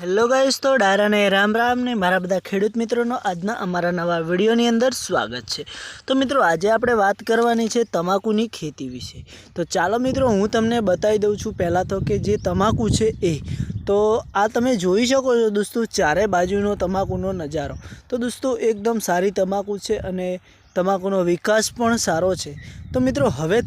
Hello guys તો ડારાને રામ રામ ને મારા બધા ખેડૂત મિત્રોનો આજના અમારા નવા વિડીયોની અંદર સ્વાગત છે. તો મિત્રો, આજે આપણે વાત કરવાની છે તમાકુની ખેતી વિશે. તો ચાલો મિત્રો, હું તમને બતાવી દઉં છું પહેલાં તો કે જે તમાકુ છે એ. તો આ તમે જોઈ શકો છો દોસ્તો, ચારે બાજુનો તમાકુનો નજારો. તો દોસ્તો, એકદમ સારી તમાકુ છે અને તમાકુનો વિકાસ પણ સારો છે. તો મિત્રો, હવે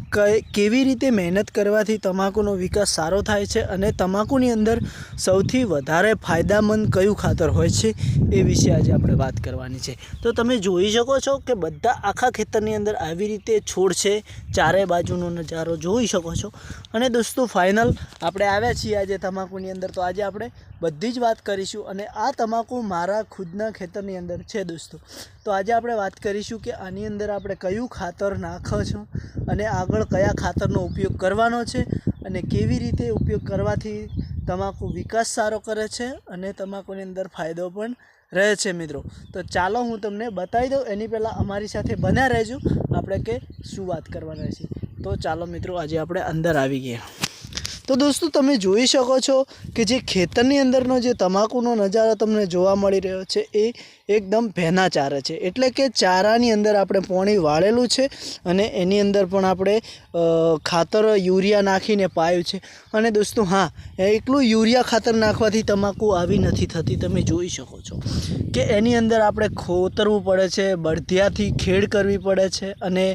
કેવી રીતે મહેનત કરવાથી તમાકુનો વિકાસ સારો થાય છે અને તમાકુની અંદર સૌથી વધારે ફાયદામંદ કયું ખાતર હોય છે એ વિશે આજે આપણે વાત કરવાની છે. તો તમે જોઈ શકો છો કે બધા આખા ખેતરની અંદર આવી રીતે છોડ છે ચારે બાજુનો નજારો જોઈ શકો છો. અને દોસ્તો, ફાઇનલ આપણે આવ્યા છીએ આજે તમાકુની અંદર. તો આજે આપણે બધી જ વાત કરીશું અને આ તમાકુ મારા ખુદના ખેતરની અંદર છે દોસ્તો. તો આજે આપણે વાત કરીશું કે આની અંદર આપણે કયું ખાતર નાખો છો અને આગળ કયા ખાતરનો ઉપયોગ કરવાનો છે અને કેવી રીતે ઉપયોગ કરવાથી તમાકુ વિકાસ સારો કરે છે અને તમાકુની અંદર ફાયદો પણ રહે છે મિત્રો. તો ચાલો હું તમને બતાવી દઉં. એની પહેલાં અમારી સાથે બન્યા રહેજો. આપણે કે શું વાત કરવાના છે. તો ચાલો મિત્રો, આજે આપણે અંદર આવી ગયા. તો દોસ્તો, તમે જોઈ શકો છો કે જે ખેતરની અંદરનો જે તમાકુનો નજારો તમને જોવા મળી રહ્યો છે એ એકદમ ભેના ચારે છે. એટલે કે ચારાની અંદર આપણે પોણી વાળેલું છે અને એની અંદર પણ આપણે ખાતર યુરિયા નાખીને પાયું છે. અને દોસ્તો, હા એકલું યુરિયા ખાતર નાખવાથી તમાકુ આવી નથી થતી. તમે જોઈ શકો છો કે એની અંદર આપણે ખોતરવું પડે છે બળધિયાથી ખેડ કરવી પડે છે અને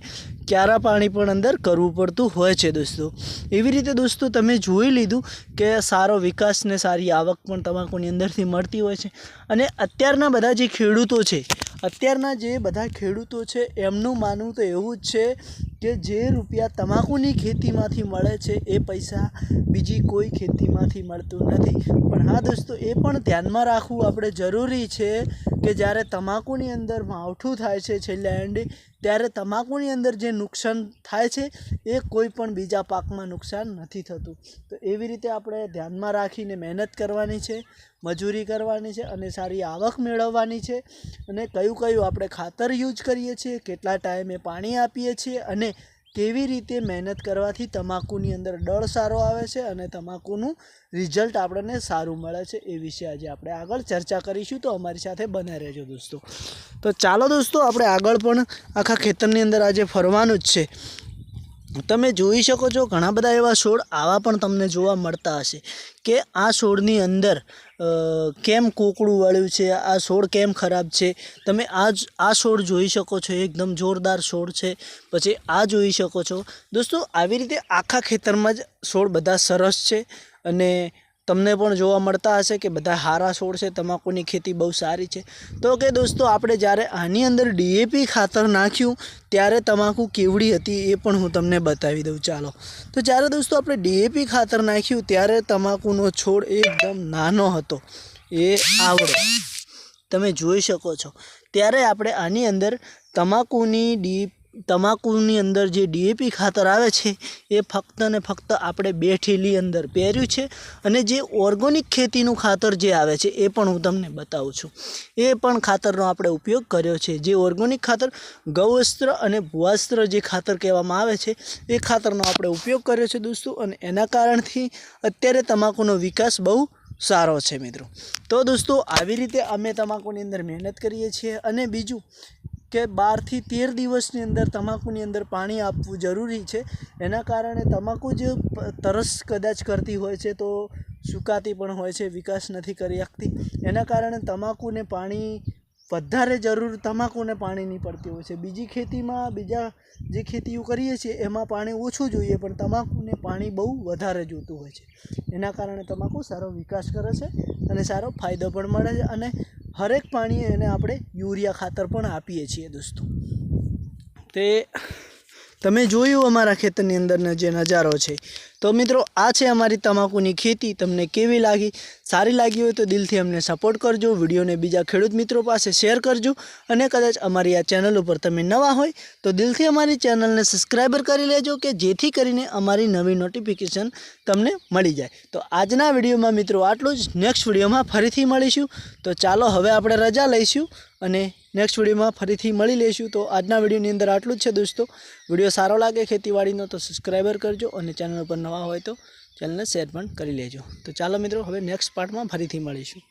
ક્યારા પાણી પણ અંદર કરવું પડતું હોય છે દોસ્તો. એવી રીતે દોસ્તો તમે જોઈ લીધું કે સારો વિકાસ ને સારી આવક પણ તમાકુની અંદરથી મળતી હોય છે. અને અત્યારના બધા જે ખેડૂતો છે. અત્યારના જે બધા ખેડૂતો છે, એમનું માનવું તો એવું જ છે કે જે રૂપિયા તમાકુની ખેતીમાંથી મળે છે, એ પૈસા બીજી કોઈ ખેતીમાંથી મળતું નથી. પણ હા દોસ્તો, એ પણ ધ્યાનમાં રાખવું આપણે જરૂરી છે કે જ્યારે તમાકુની અંદર માવઠું થાય છે છેલ્લે એન્ડે ત્યારે તમાકુની અંદર જે નુકસાન થાય છે, એ કોઈ પણ બીજા પાકમાં નુકસાન નથી થતું. તો એવી રીતે આપણે ધ્યાનમાં રાખીને મહેનત કરવાની છે, મજૂરી કરવાની છે અને સારી આવક મેળવવાની છે અને કયું કયું આપણે ખાતર યુઝ કરીએ છીએ, કેટલા ટાઈમે પાણી આપીએ છીએ અને કેવી રીતે મહેનત કરવાથી તમાકુની અંદર ડળ સારો આવે છે અને તમાકુનું રિઝલ્ટ આપણને સારું મળે છે એ વિશે આજે આપણે આગળ ચર્ચા કરીશું. તો અમારી સાથે બને રહેજો દોસ્તો. તો ચાલો દોસ્તો, આપણે આગળ પણ આખા ખેતરની અંદર આજે ફરવાનું જ છે. તમે જોઈ શકો છો ઘણા બધા એવા છોડ આવા પણ તમને જોવા મળતા હશે કે આ છોડની અંદર કેમ કોકડું વળ્યું છે, આ છોડ કેમ ખરાબ છે? તમે આ આ છોડ જોઈ શકો છો એકદમ જોરદાર છોડ છે. પછી આ જોઈ શકો છો. દોસ્તો, આવી રીતે આખા ખેતરમાં જ છોડ બધા સરસ છે અને તમને પણ જોવા મળતા હશે કે બધા હારા છોડ છે, તમાકુની ખેતી બહુ સારી છે. તો કે દોસ્તો, આપણે જ્યારે આની અંદર ડીએપી ખાતર નાખ્યું, ત્યારે તમાકુ કેવડી હતી એ પણ હું તમને બતાવી દઉં. ચાલો. તો જ્યારે દોસ્તો, આપણે ડીએપી ખાતર નાખ્યું, ત્યારે તમાકુનો છોડ એકદમ નાનો હતો. એ આવડો. તમે જોઈ શકો છો. ત્યારે આપણે આની અંદર તમાકુની ડી તમાકુની અંદર જે ડીએપી ખાતર આવે છે, એ ફક્ત ને ફક્ત આપણે બે ઠેલી અંદર પહેર્યું છે અને જે ઓર્ગોનિક ખેતીનું ખાતર જે આવે છે, એ પણ હું તમને બતાવું છું. એ પણ ખાતરનો આપણે ઉપયોગ કર્યો છે. જે ઓર્ગોનિક ખાતર, ગૌવસ્ત્ર અને ભૂવસ્ત્ર જે ખાતર કહેવામાં આવે છે, એ ખાતરનો આપણે ઉપયોગ કર્યો છે દોસ્તો અને એના કારણથી અત્યારે તમાકુનો વિકાસ બહુ સારો છે મિત્રો. તો દોસ્તો, આવી રીતે અમે તમાકુની અંદર મહેનત કરીએ છીએ અને બીજું કે બારથી તેર દિવસની અંદર તમાકુની અંદર પાણી આપવું જરૂરી છે. એના કારણે તમાકુ જે તરસ કદાચ કરતી હોય છે તો સુકાતી પણ હોય છે, વિકાસ નથી કરી શકતી. એના કારણે તમાકુને પાણી વધારે જરૂર તમાકુને પાણી નહીં પડતી હોય છે. બીજી ખેતીમાં બીજા જે ખેતીઓ કરીએ છીએ એમાં પાણી ઓછું જોઈએ પણ તમાકુને પાણી બહુ વધારે જોતું હોય છે. એના કારણે તમાકુ સારો વિકાસ કરે છે અને સારો ફાયદો પણ મળે છે અને હરેક પાણીએ એને આપણે યુરિયા ખાતર પણ આપીએ છીએ દોસ્તો. તે તમે જોયું અમારા ખેતરની અંદરનો જે નજારો છે? તો મિત્રો, આ છે અમારી તમાકુની ખેતી. તમને કેવી લાગી? સારી લાગી હોય તો દિલથી અમને સપોર્ટ કરજો. વિડીયોને બીજા ખેડૂત મિત્રો પાસે શેર કરજો. અને કદાચ અમારી આ ચેનલ ઉપર તમે નવા હોય, તો દિલથી અમારી ચેનલને સબસ્ક્રાઈબર કરી લેજો કે જેથી કરીને અમારી નવી નોટિફિકેશન તમને મળી જાય. તો આજના વિડીયોમાં મિત્રો આટલું જ. નેક્સ્ટ વિડીયોમાં ફરીથી મળીશું. તો ચાલો હવે આપણે રજા લઈશું. અને નેક્સ્ટ વિડીયોમાં ફરીથી મળી લઈશું. તો આજના વિડીયોની અંદર આટલું જ છે દોસ્તો. વીડિયો સારો લાગે ખેતીવાડીનો તો સબસ્ક્રાઈબર કરજો અને ચેનલ ઉપર નવા હોય તો ચેનલને શેર પણ કરી લેજો. તો ચાલો મિત્રો, હવે નેક્સ્ટ પાર્ટમાં ફરીથી મળીશું.